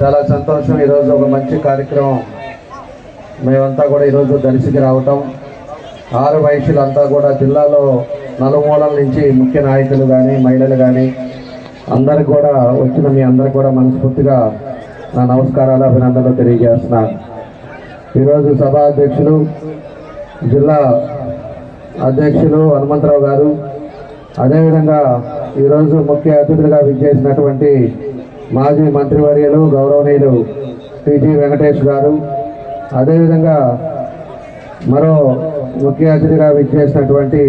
చాలా సంతోషం. ఈరోజు ఒక మంచి కార్యక్రమం. మేమంతా కూడా ఈరోజు దర్శికి రావటం. ఆరు వయసులంతా కూడా జిల్లాలో నలుమూలల నుంచి ముఖ్య నాయకులు కానీ మహిళలు కానీ అందరు కూడా వచ్చిన మీ అందరు కూడా మనస్ఫూర్తిగా నా నమస్కారాలు అభినందనలు తెలియజేస్తున్నాను ఈరోజు సభా అధ్యక్షులు జిల్లా అధ్యక్షులు హనుమంతరావు గారు. అదేవిధంగా ఈరోజు ముఖ్య అతిథులుగా విచ్చేసినటువంటి మాజీ మంత్రివర్యులు గౌరవనీయులు టిజి వెంకటేష్ గారు. అదేవిధంగా మరో ముఖ్య అతిథిగా విచ్చేసినటువంటి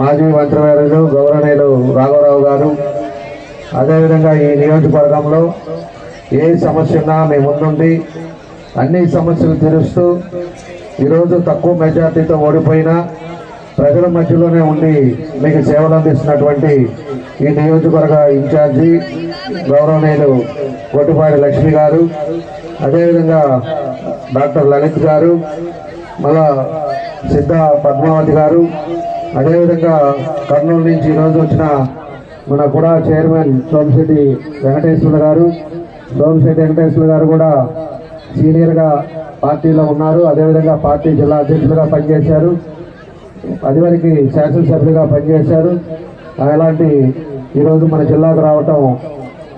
మాజీ మంత్రివర్యులు గౌరవనీయులు రాఘవరావు గారు. అదేవిధంగా ఈ నియోజకవర్గంలో ఏ సమస్య ఉన్నా మీ ముందుండి అన్ని సమస్యలు తీరుస్తూ ఈరోజు తక్కువ మెజార్టీతో ఓడిపోయినా ప్రజల మధ్యలోనే ఉండి మీకు సేవలు అందిస్తున్నటువంటి ఈ నియోజకవర్గ ఇన్ఛార్జి గౌరవనీయులు కొట్టుపాటి లక్ష్మి గారు అదేవిధంగా డాక్టర్ లలిత్ గారు మళ్ళా సిద్ధ పద్మావతి గారు అదేవిధంగా కర్నూలు నుంచి ఈరోజు వచ్చిన మన కూడా చైర్మన్ సోమశెట్టి వెంకటేశ్వర గారు సోమశెట్టి వెంకటేశ్వర గారు కూడా సీనియర్గా పార్టీలో ఉన్నారు అదేవిధంగా పార్టీ జిల్లా అధ్యక్షులుగా పనిచేశారు. అదివరకు శాసనసభ్యులుగా పనిచేశారు. అలాంటి ఈరోజు మన జిల్లాకు రావటం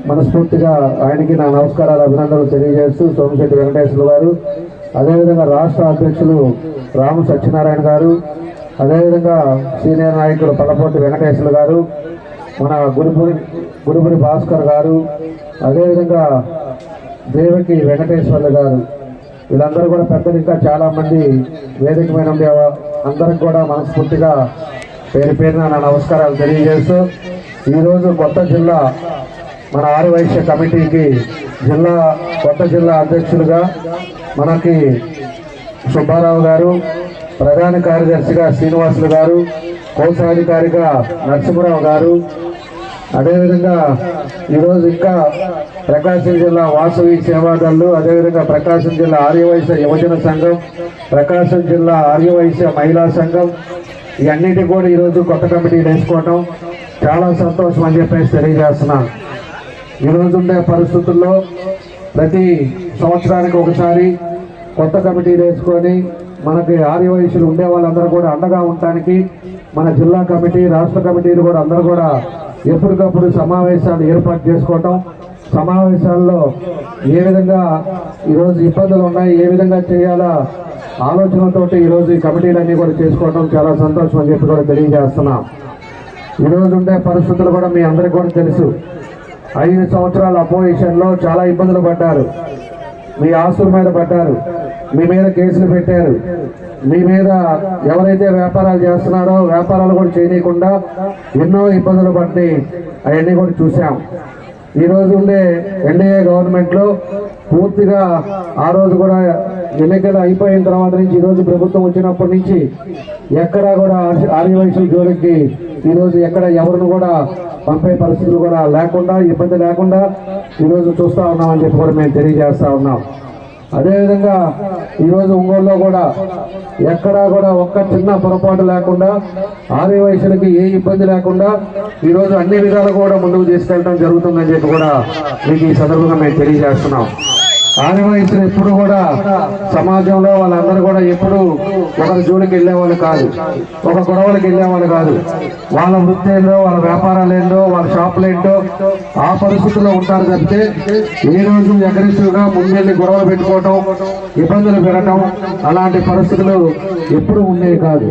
మనస్ఫూర్తిగా ఆయనకి నా నమస్కారాలు అభినందనలు తెలియజేస్తూ సోమశెట్టి వెంకటేశ్వర గారు. అదేవిధంగా రాష్ట్ర అధ్యక్షులు రాము సత్యనారాయణ గారు. అదేవిధంగా సీనియర్ నాయకుడు పల్లపోటి వెంకటేశ్వర గారు. మన గురుపురి గురుపురి భాస్కర్ గారు. అదేవిధంగా దేవకి వెంకటేశ్వర్లు గారు. వీళ్ళందరూ కూడా పెద్దలు ఇంకా చాలామంది వేదిక మీద ఉండే అందరికి కూడా మనస్ఫూర్తిగా పేరు పేరున నా నమస్కారాలు తెలియజేస్తూ ఈరోజు కొత్త జిల్లా మన ఆరు వైశ్య కమిటీకి జిల్లా కొత్త జిల్లా అధ్యక్షులుగా మనకి సుబ్బారావు గారు ప్రధాన కార్యదర్శిగా శ్రీనివాసులు గారు కోశాధికారిగా నరసింహరావు గారు. అదేవిధంగా ఈరోజు ఇంకా ప్రకాశం జిల్లా వాసవి సేవాదళ్ళు అదేవిధంగా ప్రకాశం జిల్లా ఆర్యవైశ్య యువజన సంఘం ప్రకాశం జిల్లా ఆర్యవైశ్య మహిళా సంఘం. ఇవన్నిటి కూడా ఈరోజు కొత్త కమిటీలు వేసుకోవటం చాలా సంతోషం అని చెప్పేసి తెలియజేస్తున్నాను. ఈరోజు ఉండే పరిస్థితుల్లో ప్రతి సంవత్సరానికి ఒకసారి కొత్త కమిటీలు వేసుకొని మనకి ఆర్యవయసులు ఉండే వాళ్ళందరూ కూడా అండగా ఉండటానికి మన జిల్లా కమిటీ రాష్ట్ర కమిటీలు కూడా అందరూ కూడా ఎప్పటికప్పుడు సమావేశాలు ఏర్పాటు చేసుకోవటం సమావేశాల్లో ఏ విధంగా ఈరోజు ఇబ్బందులు ఉన్నాయి ఏ విధంగా చేయాలా ఆలోచనతో ఈరోజు ఈ కమిటీలన్నీ కూడా చేసుకోవడం చాలా సంతోషం అని చెప్పి కూడా తెలియజేస్తున్నాం. ఈరోజు ఉండే పరిస్థితులు కూడా మీ అందరికీ కూడా తెలుసు. ఐదు సంవత్సరాల అపోజిషన్లో చాలా ఇబ్బందులు పడ్డారు. మీ ఆస్తుల మీద పడ్డారు. మీ మీద కేసులు పెట్టారు. మీ మీద ఎవరైతే వ్యాపారాలు చేస్తున్నారో వ్యాపారాలు కూడా చేయనీయకుండా ఎన్నో ఇబ్బందులు పడ్డాయి. అవన్నీ కూడా చూసాం ఈ రోజు ఉండే ఎన్డీఏ గవర్నమెంట్లో పూర్తిగా ఆ రోజు కూడా ఎన్నికలు అయిపోయిన తర్వాత నుంచి ఈ రోజు ప్రభుత్వం వచ్చినప్పటి నుంచి ఎక్కడా కూడా ఆర్యవైశ్యుల జోలికి ఈరోజు ఎక్కడ ఎవరిని కూడా పంపే పరిస్థితులు కూడా లేకుండా ఇబ్బంది లేకుండా ఈరోజు చూస్తూ ఉన్నామని చెప్పి కూడా మేము తెలియజేస్తా ఉన్నాం. అదేవిధంగా ఈరోజు ఒంగోలులో కూడా ఎక్కడా కూడా ఒక్క చిన్న పొరపాటు లేకుండా ఆర్య వయసులకి ఏ ఇబ్బంది లేకుండా ఈరోజు అన్ని విధాలు కూడా ముందుకు తీసుకెళ్ళడం జరుగుతుందని చెప్పి కూడా మీకు ఈ సందర్భంగా మేము తెలియజేస్తున్నాం. ఆర్య ఎప్పుడు కూడా సమాజంలో వాళ్ళందరూ కూడా ఎప్పుడు ఒకరి జోలికి వెళ్ళేవాళ్ళు కాదు. ఒక గొడవలకు వెళ్ళేవాళ్ళు కాదు. వాళ్ళ వృత్తి ఏంటో వాళ్ళ వ్యాపారాలు ఏంటో వాళ్ళ షాపులు ఏంటో ఆ పరిస్థితుల్లో ఉంటారు తప్పితే ఏ రోజు అగ్రెసివ్గా ముందెళ్ళి గొడవలు పెట్టుకోవటం ఇబ్బందులు పెరగటం అలాంటి పరిస్థితులు ఎప్పుడు ఉండేవి కాదు.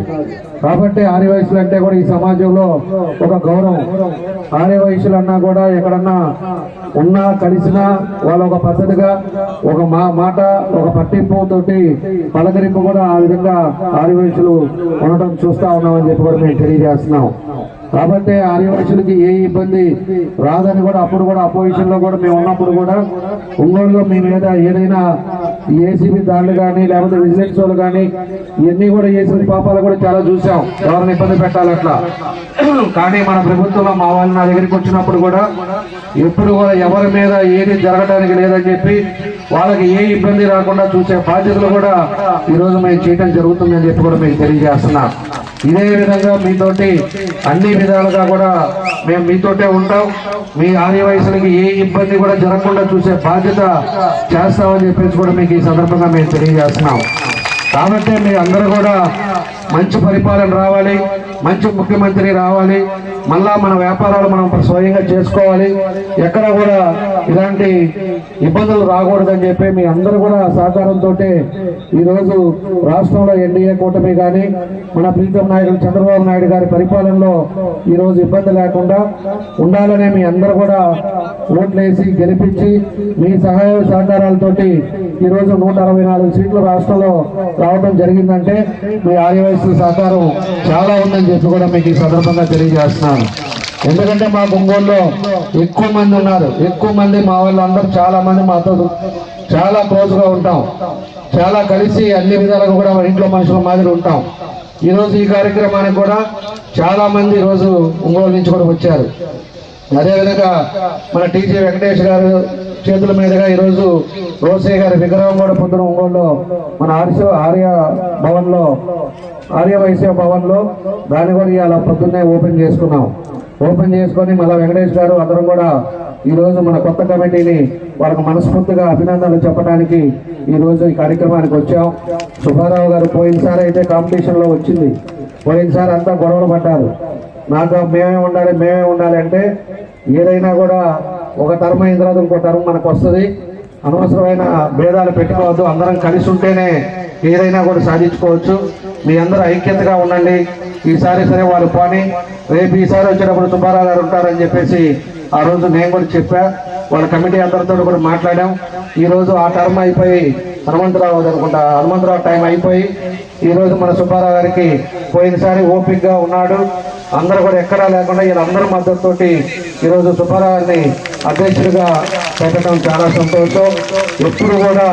కాబట్టి ఆర్య వయసులు అంటే కూడా ఈ సమాజంలో ఒక గౌరవం. ఆర్య వయసులు అన్నా కూడా ఎక్కడన్నా ఉన్నా కలిసినా వాళ్ళ ఒక పద్ధతిగా ఒక మా మాట ఒక పట్టింపు తోటి పలకరింపు కూడా ఆ విధంగా ఆర్యవయసులు ఉండటం చూస్తా ఉన్నామని చెప్పి కూడా మేము తెలియజేస్తున్నాం. కాబట్టి ఆర్యవయసులకి ఏ ఇబ్బంది రాదని కూడా అప్పుడు కూడా అపోజిషన్లో కూడా మేము ఉన్నప్పుడు కూడా ఒంగోలులో మీ మీద ఏదైనా ఏసీబీ దాడులు కానీ లేకపోతే విజిలెన్స్ వాళ్ళు కానీ ఇవన్నీ కూడా చేసిన పాపాలు కూడా చాలా చూసాం ఎవరిని ఇబ్బంది పెట్టాలి అట్లా. కానీ మన ప్రభుత్వంలో మా వాళ్ళు నా దగ్గరికి వచ్చినప్పుడు కూడా ఎప్పుడు కూడా ఎవరి మీద ఏది జరగడానికి లేదని చెప్పి వాళ్ళకి ఏ ఇబ్బంది రాకుండా చూసే బాధ్యతలు కూడా ఈరోజు మేము చేయడం జరుగుతుందని చెప్పి కూడా మేము తెలియజేస్తున్నాం. ఇదే విధంగా మీతోటి అన్ని విధాలుగా కూడా మేము మీతోటే ఉంటాం. మీ ఆర్యవయసులకి ఏ ఇబ్బంది కూడా జరగకుండా చూసే బాధ్యత చేస్తామని చెప్పేసి కూడా మీకు ఈ సందర్భంగా మేము తెలియజేస్తున్నాం. కాబట్టి మీ అందరూ కూడా మంచి పరిపాలన రావాలి మంచి ముఖ్యమంత్రి రావాలి మళ్ళా మన వ్యాపారాలు మనం స్వయంగా చేసుకోవాలి. ఎక్కడ కూడా ఇలాంటి ఇబ్బందులు రాకూడదని చెప్పి మీ అందరూ కూడా సహకారంతో ఈరోజు రాష్ట్రంలో ఎన్డీఏ కూటమి కానీ మన ప్రీతం నాయకులు చంద్రబాబు నాయుడు గారి పరిపాలనలో ఈరోజు ఇబ్బంది లేకుండా ఉండాలనే మీ అందరూ కూడా ఓట్లేసి గెలిపించి మీ సహాయ సహకారాలతోటి ఈరోజు నూట అరవై నాలుగు సీట్లు రాష్ట్రంలో రావడం జరిగిందంటే మీ ఆర్యవయసు సహకారం చాలా ఉందని చెప్పి కూడా మీకు ఈ సందర్భంగా తెలియజేస్తున్నాను. ఎందుకంటే మా ఒంగోలులో ఎక్కువ మంది ఉన్నారు. ఎక్కువ మంది మా వాళ్ళందరూ చాలా మంది మాతో చాలా క్లోజ్గా ఉంటాం. చాలా కలిసి అన్ని విధాలుగా కూడా ఇంట్లో మనుషుల మాదిరి ఉంటాం. ఈరోజు ఈ కార్యక్రమానికి కూడా చాలా మంది ఈ రోజు ఒంగోలు నుంచి కూడా వచ్చారు. అదేవిధంగా మన టీజీ వెంకటేష్ గారు చేతుల మీదుగా ఈరోజు రోసయ్య గారి విగ్రహం కూడా పొద్దున ఒంగోలులో మన ఆర్య ఆర్య భవన్లో ఆర్య వైశ్య భవన్లో దాన్ని కూడా ఇలా పొద్దున్నే ఓపెన్ చేసుకున్నాం. ఓపెన్ చేసుకొని మళ్ళీ వెంకటేష్ గారు అందరం కూడా ఈరోజు మన కొత్త కమిటీని వాళ్ళకు మనస్ఫూర్తిగా అభినందనలు చెప్పడానికి ఈరోజు ఈ కార్యక్రమానికి వచ్చాం. సుబ్బారావు గారు పోయినసారి అయితే కాంపిటీషన్లో వచ్చింది. పోయినసారి అంతా గొడవలు పడ్డారు. నాకు మేమే ఉండాలి మేమే ఉండాలి అంటే ఏదైనా కూడా ఒక టర్మ్ అయిన తర్వాత ఇంకో టర్మ్ మనకు వస్తుంది. అనవసరమైన భేదాలు పెట్టుకోవద్దు. అందరం కలిసి ఉంటేనే ఏదైనా కూడా సాధించుకోవచ్చు. మీ అందరూ ఐక్యతగా ఉండండి. ఈసారి సరే వాళ్ళు పోని రేపు ఈసారి వచ్చేటప్పుడు సుబ్బారావు గారు ఉంటారని చెప్పేసి ఆ రోజు నేను కూడా చెప్పా. వాళ్ళ కమిటీ అందరితో కూడా మాట్లాడాం. ఈ రోజు ఆ టర్మ్ అయిపోయి హనుమంతరావు అనుకుంటా హనుమంతరావు టైం అయిపోయి ఈరోజు మన సుబ్బారావు గారికి పోయినసారి ఓపిక్గా ఉన్నాడు. అందరూ కూడా ఎక్కడా లేకుండా వీళ్ళందరి మద్దతుతోటి ఈరోజు సుబ్బారావుని అధ్యక్షుడిగా పెట్టడం చాలా సంతోషం. ఎప్పుడు కూడా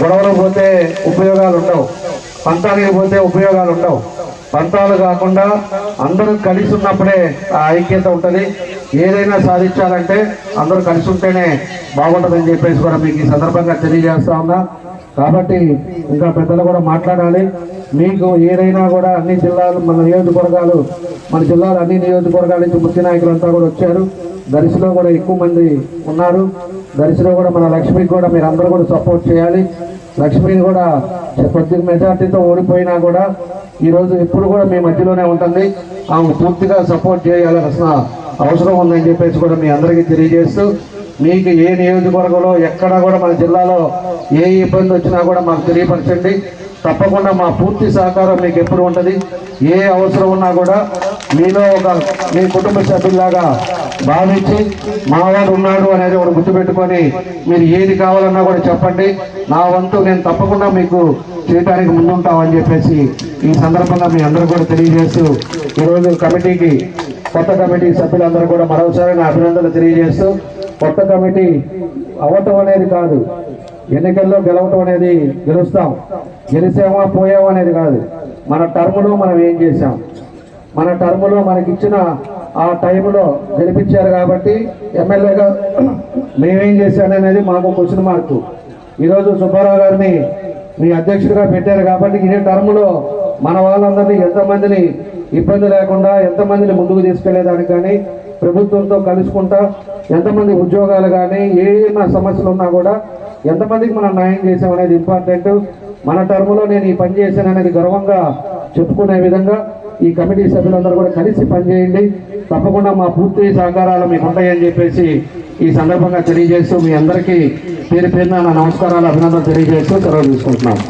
గొడవలు పోతే ఉపయోగాలు ఉండవు. పంతానికి పోతే ఉపయోగాలు ఉండవు. పంతాలు కాకుండా అందరూ కలిసి ఉన్నప్పుడే ఆ ఐక్యత ఉంటుంది. ఏదైనా సాధించాలంటే అందరూ కలిసి ఉంటేనే బాగుంటుందని చెప్పేసి కూడా మీకు ఈ సందర్భంగా తెలియజేస్తా ఉన్నా. కాబట్టి ఇంకా పెద్దలు కూడా మాట్లాడాలి. మీకు ఏదైనా కూడా అన్ని జిల్లాలు మన నియోజకవర్గాలు మన జిల్లాలో అన్ని నియోజకవర్గాల నుంచి ముఖ్య నాయకులంతా కూడా వచ్చారు. దర్శిలో కూడా ఎక్కువ మంది ఉన్నారు. దర్శిలో కూడా మన లక్ష్మికి కూడా మీరు అందరూ కూడా సపోర్ట్ చేయాలి. లక్ష్మిని కూడా కొద్ది మెజార్టీతో ఓడిపోయినా కూడా ఈరోజు ఎప్పుడు కూడా మీ మధ్యలోనే ఉంటుంది. ఆమె పూర్తిగా సపోర్ట్ చేయాల్సిన అవసరం ఉందని చెప్పేసి కూడా మీ అందరికీ తెలియజేస్తూ మీకు ఏ నియోజకవర్గంలో ఎక్కడ కూడా మన జిల్లాలో ఏ ఇబ్బంది వచ్చినా కూడా మాకు తెలియపరచండి. తప్పకుండా మా పూర్తి సహకారం మీకు ఎప్పుడు ఉంటుంది. ఏ అవసరం ఉన్నా కూడా మీలో ఒక మీ కుటుంబ సభ్యుల్లాగా భావించి మావాడు ఉన్నాడు అనేది ఒకటి గుర్తుపెట్టుకొని మీరు ఏది కావాలన్నా కూడా చెప్పండి. నా వంతు నేను తప్పకుండా మీకు చేయడానికి ముందుంటామని చెప్పేసి ఈ సందర్భంగా మీ అందరూ కూడా తెలియజేస్తూ ఈరోజు కమిటీకి కొత్త కమిటీ సభ్యులందరూ కూడా మరోసారి నా అభినందనలు తెలియజేస్తూ కొత్త కమిటీ అవటం అనేది కాదు. ఎన్నికల్లో గెలవటం అనేది గెలుస్తాం. గెలిసామా పోయామా అనేది కాదు. మన టర్ములో మనం ఏం చేశాం? మన టర్ములో మనకిచ్చిన ఆ టైంలో గెలిపించారు కాబట్టి ఎమ్మెల్యేగా మేమేం చేశాననేది మాకు క్వశ్చన్ మార్కు. ఈరోజు సుబ్బారావు గారిని మీ అధ్యక్షుడిగా పెట్టారు కాబట్టి ఇదే టర్ములో మన వాళ్ళందరినీ ఎంతమందిని ఇబ్బంది లేకుండా ఎంతమందిని ముందుకు తీసుకెళ్ళేదానికి కానీ ప్రభుత్వంతో కలుసుకుంటా. ఎంతమంది ఉద్యోగాలు కానీ ఏమైనా సమస్యలు ఉన్నా కూడా ఎంతమందికి మనం న్యాయం చేసామనేది ఇంపార్టెంట్ మన టర్మ్లో నేను ఈ పని చేశాననేది గర్వంగా చెప్పుకునే విధంగా ఈ కమిటీ సభ్యులందరూ కూడా కలిసి పనిచేయండి. తప్పకుండా మా పూర్తి సహకారాలు మీకు ఉంటాయని చెప్పేసి ఈ సందర్భంగా తెలియజేస్తూ మీ అందరికీ పేరు పేరున నా నమస్కారాలు అభినందనలు తెలియజేస్తూ సెలవు తీసుకుంటున్నాను.